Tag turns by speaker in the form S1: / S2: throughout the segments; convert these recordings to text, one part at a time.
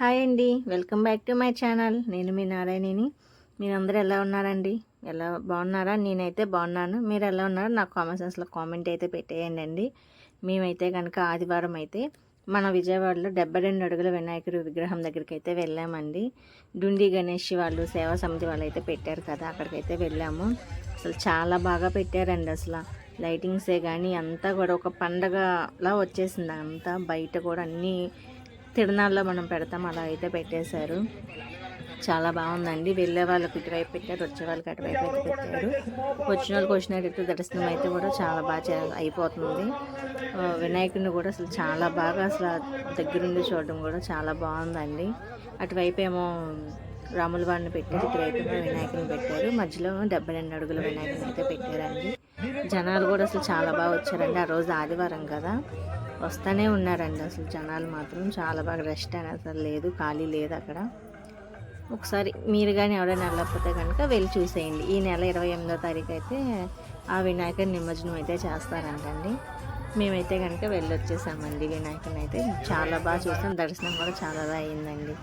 S1: Hi అండి. Welcome back to my channel. నేను మీ నారాయణిని. మీరందరూ ఎలా ఉన్నారండి? ఎలా బాగున్నారా? నేనైతే బాగున్నాను. మీరు ఎలా ఉన్నారో? నాకు కామెంట్ సెన్స్లో కామెంట్ అయితే పెట్టేయండి అండి. మేమైతే కనుక ఆదివారం అయితే మన విజయవాడలో డెబ్బై రెండు అడుగుల వినాయకుడి విగ్రహం దగ్గరికి అయితే వెళ్ళామండి. డుండి గణేష్ వాళ్ళు సేవా సమితి వాళ్ళు అయితే పెట్టారు కదా అక్కడికైతే వెళ్ళాము. అసలు చాలా బాగా పెట్టారండి అసలు. లైటింగ్సే కానీ అంతా కూడా ఒక పండగలా వచ్చేసింది అంతా. బయట కూడా అన్నీ తిరునాళ్ళలో మనం పెడతాం అలా అయితే పెట్టేశారు. చాలా బాగుందండి. వెళ్ళే వాళ్ళకి ఇటువైపు పెట్టారు వచ్చే వాళ్ళకి అటువైపు అయితే పెట్టారు. వచ్చిన వాళ్ళకి వచ్చినట్టు దర్శనం అయితే కూడా చాలా బాగా అయిపోతుంది. వినాయకుడిని కూడా అసలు చాలా బాగా అసలు దగ్గరుండి చూడడం కూడా చాలా బాగుందండి. అటువైపు ఏమో రాముల వారిని పెట్టారు ఇటువైపు వినాయకుని పెట్టారు. మధ్యలో డెబ్బై రెండు అడుగుల వినాయకుని అయితే పెట్టారండి. జనాలు కూడా అసలు చాలా బాగా వచ్చారండి. ఆ రోజు ఆదివారం కదా. వస్తూనే ఉన్నారండి అసలు జనాలు మాత్రం. చాలా బాగా రెస్ట్ అని అసలు లేదు ఖాళీ లేదు అక్కడ. ఒకసారి మీరు కానీ ఎవరైనా వెళ్ళకపోతే కనుక వెళ్ళి చూసేయండి. ఈ నెల ఇరవై ఎనిమిదో తారీఖు అయితే ఆ వినాయకుడి నిమజ్జనం అయితే చేస్తారంటండి. మేమైతే కనుక వెళ్ళి వచ్చేసామండి వినాయకుని అయితే. చాలా బాగా చూసాం. దర్శనం కూడా చాలా బాగా అయిందండి.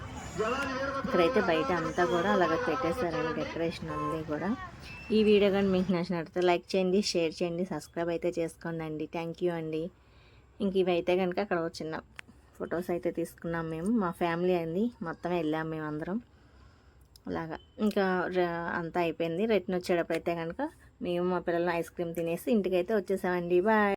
S1: ఇక్కడైతే బయట అంతా కూడా అలాగ పెట్టేశారండి డెకరేషన్ అన్నీ కూడా. ఈ వీడియో కానీ మీకు నచ్చినట్లయితే లైక్ చేయండి షేర్ చేయండి సబ్స్క్రైబ్ అయితే చేసుకోండి అండి థ్యాంక్ యూ అండి. ఇంక ఇవైతే కనుక అక్కడ చిన్న ఫొటోస్ అయితే తీసుకున్నాం మేము. మా ఫ్యామిలీ అండి మొత్తం వెళ్ళాం మేము అందరం అలాగా ఇంకా అంతా అయిపోయింది. రిటర్న్ వచ్చేటప్పుడు అయితే కనుక మేము మా పిల్లలు ఐస్ క్రీమ్ తినేసి ఇంటికైతే వచ్చేసామండి. బాయ్